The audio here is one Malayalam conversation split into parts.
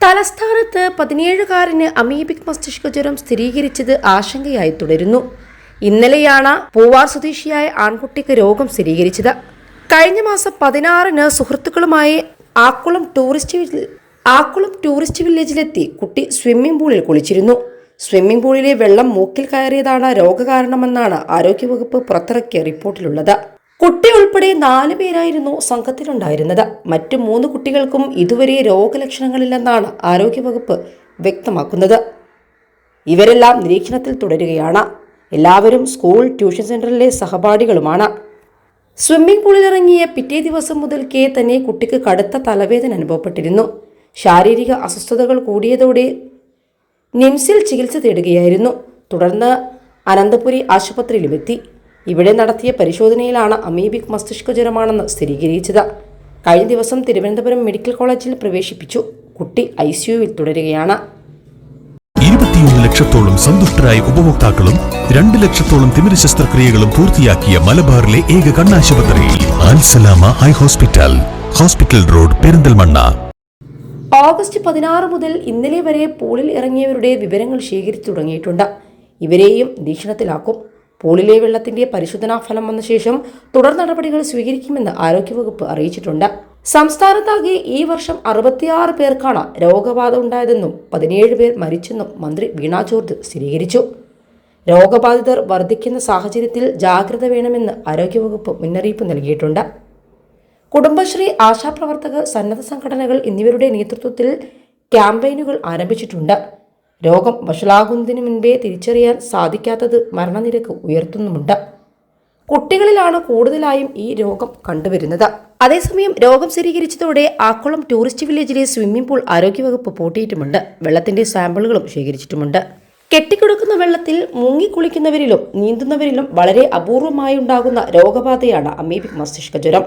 തലസ്ഥാനത്ത് പതിനേഴുകാരന് അമീബിക് മസ്തിഷ്ക ജ്വരം സ്ഥിരീകരിച്ചത് ആശങ്കയായി തുടരുന്നു. ഇന്നലെയാണ് പൂവാർ സ്വദേശിയായ ആൺകുട്ടിക്ക് രോഗം സ്ഥിരീകരിച്ചത്. കഴിഞ്ഞ മാസം പതിനാറിന് സുഹൃത്തുക്കളുമായി ആക്കുളം ടൂറിസ്റ്റ് ആക്കുളം ടൂറിസ്റ്റ് വില്ലേജിലെത്തി കുട്ടി സ്വിമ്മിംഗ് പൂളിൽ കുളിച്ചിരുന്നു. സ്വിമ്മിംഗ് പൂളിലെ വെള്ളം മൂക്കിൽ കയറിയതാണ് രോഗകാരണമെന്നാണ് ആരോഗ്യവകുപ്പ് പുറത്തിറക്കിയ റിപ്പോർട്ടിലുള്ളത്. കുട്ടി ഉൾപ്പെടെ നാല് പേരായിരുന്നു സംഘത്തിലുണ്ടായിരുന്നത്. മറ്റു മൂന്ന് കുട്ടികൾക്കും ഇതുവരെ രോഗലക്ഷണങ്ങളില്ലെന്നാണ് ആരോഗ്യവകുപ്പ് വ്യക്തമാക്കുന്നത്. ഇവരെല്ലാം നിരീക്ഷണത്തിൽ തുടരുകയാണ്. എല്ലാവരും സ്കൂൾ ട്യൂഷൻ സെന്ററിലെ സഹപാഠികളുമാണ്. സ്വിമ്മിംഗ് പൂളിലിറങ്ങിയ പിറ്റേ ദിവസം മുതൽക്കേ തന്നെ കുട്ടിക്ക് കടുത്ത തലവേദന അനുഭവപ്പെട്ടിരുന്നു. ശാരീരിക അസ്വസ്ഥതകൾ കൂടിയതോടെ നിംസിൽ ചികിത്സ തേടുകയായിരുന്നു. തുടർന്ന് അനന്തപുരി ആശുപത്രിയിലുമെത്തി. ഇവിടെ നടത്തിയ പരിശോധനയിലാണ് അമീബിക് മസ്തിഷ്ക ജ്വരമാണെന്ന് സ്ഥിരീകരിച്ചത്. കഴിഞ്ഞ ദിവസം തിരുവനന്തപുരം മെഡിക്കൽ കോളേജിൽ പ്രവേശിപ്പിച്ചു. കുട്ടി ഐ സിയുവിൽ തുടരുകയാണ്. ഇരുപത്തിയൊന്ന് ലക്ഷത്തോളം സന്തുഷ്ടരായ ഉപഭോക്താക്കളും രണ്ട് ലക്ഷത്തോളം തിമിര ശസ്ത്രക്രിയകളും പൂർത്തിയാക്കിയ മലബാറിലെ ഏക കണ്ണാശുപത്രി Alsalama eye hospital hospital road Perinthalmanna. August പതിനാറ് മുതൽ ഇന്നലെ വരെ പൂളിൽ ഇറങ്ങിയവരുടെ വിവരങ്ങൾ ശേഖരിച്ചു തുടങ്ങിയിട്ടുണ്ട്. ഇവരെയും നിരീക്ഷണത്തിലാക്കും. പൂളിലെ വെള്ളത്തിന്റെ പരിശോധനാ ഫലം വന്ന ശേഷം തുടർ നടപടികൾ സ്വീകരിക്കുമെന്ന് ആരോഗ്യവകുപ്പ് അറിയിച്ചിട്ടുണ്ട്. സംസ്ഥാനത്താകെ ഈ വർഷം അറുപത്തിയാറ് പേർക്കാണ് രോഗബാധ ഉണ്ടായതെന്നും പതിനേഴ് പേർ മരിച്ചെന്നും മന്ത്രി വീണ ജോർജ് സ്ഥിരീകരിച്ചു. രോഗബാധിതർ വർദ്ധിക്കുന്ന സാഹചര്യത്തിൽ ജാഗ്രത വേണമെന്ന് ആരോഗ്യവകുപ്പ് മുന്നറിയിപ്പ് നൽകിയിട്ടുണ്ട്. കുടുംബശ്രീ ആശാപ്രവർത്തകർ സന്നദ്ധ സംഘടനകൾ എന്നിവരുടെ നേതൃത്വത്തിൽ ക്യാമ്പയിനുകൾ ആരംഭിച്ചിട്ടുണ്ട്. രോഗം വഷളാകുന്നതിന് മുൻപേ തിരിച്ചറിയാൻ സാധിക്കാത്തത് മരണനിരക്ക് ഉയർത്തുന്നുമുണ്ട്. കുട്ടികളിലാണ് കൂടുതലായും ഈ രോഗം കണ്ടുവരുന്നത്. അതേസമയം രോഗം സ്ഥിരീകരിച്ചതോടെ ആക്കുളം ടൂറിസ്റ്റ് വില്ലേജിലെ സ്വിമ്മിംഗ് പൂൾ ആരോഗ്യവകുപ്പ് പൂട്ടിയിട്ടുമുണ്ട്. വെള്ളത്തിന്റെ സാമ്പിളുകളും ശേഖരിച്ചിട്ടുമുണ്ട്. കെട്ടിക്കിടക്കുന്ന വെള്ളത്തിൽ മുങ്ങിക്കുളിക്കുന്നവരിലും നീന്തുന്നവരിലും വളരെ അപൂർവമായി ഉണ്ടാകുന്ന രോഗബാധയാണ് അമീബിക് മസ്തിഷ്ക ജ്വരം.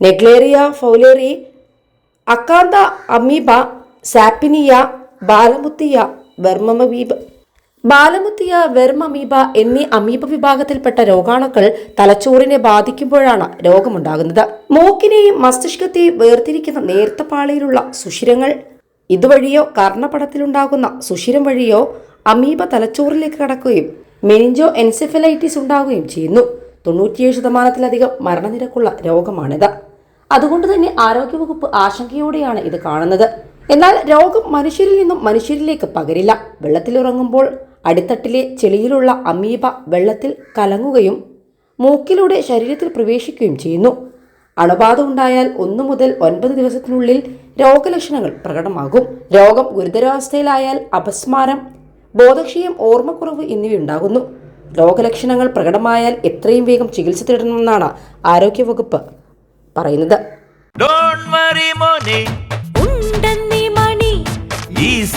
Naegleria fowleri Acanthamoeba Sappinia Balamuthia Vermamoeba Balamuthia Vermamoeba എന്നീ അമീബ വിഭാഗത്തിൽപ്പെട്ട രോഗാണുക്കൾ തലച്ചോറിനെ ബാധിക്കുമ്പോഴാണ് രോഗമുണ്ടാകുന്നത്. മൂക്കിനെയും മസ്തിഷ്കത്തെയും വേർതിരിക്കുന്ന നേർത്ത പാളിയിലുള്ള സുഷിരങ്ങൾ. ഇതുവഴിയോ കർണപടത്തിലുണ്ടാകുന്ന സുഷിരം വഴിയോ അമീബ തലച്ചോറിലേക്ക് കടക്കുകയും മെനിഞ്ചോ എൻസെഫലൈറ്റിസ് ഉണ്ടാകുകയും ചെയ്യുന്നു. തൊണ്ണൂറ്റിയേഴ് ശതമാനത്തിലധികം മരണനിരക്കുള്ള രോഗമാണിത്. അതുകൊണ്ട് തന്നെ ആരോഗ്യവകുപ്പ് ആശങ്കയോടെയാണ് ഇത് കാണുന്നത്. എന്നാൽ രോഗം മനുഷ്യരിൽ നിന്നും മനുഷ്യരിലേക്ക് പകരില്ല. വെള്ളത്തിലിറങ്ങുമ്പോൾ അടിത്തട്ടിലെ ചെളിയിലുള്ള അമീബ വെള്ളത്തിൽ കലങ്ങുകയും മൂക്കിലൂടെ ശരീരത്തിൽ പ്രവേശിക്കുകയും ചെയ്യുന്നു. അണുബാധ ഉണ്ടായാൽ ഒന്നു മുതൽ ഒൻപത് ദിവസത്തിനുള്ളിൽ രോഗലക്ഷണങ്ങൾ പ്രകടമാകും. രോഗം ഗുരുതരാവസ്ഥയിലായാൽ അപസ്മാരം ബോധക്ഷയം ഓർമ്മക്കുറവ് എന്നിവയുണ്ടാകുന്നു. രോഗലക്ഷണങ്ങൾ പ്രകടമായാൽ എത്രയും വേഗം ചികിത്സ തേടണമെന്നാണ് ആരോഗ്യവകുപ്പ് പറയുന്നത്.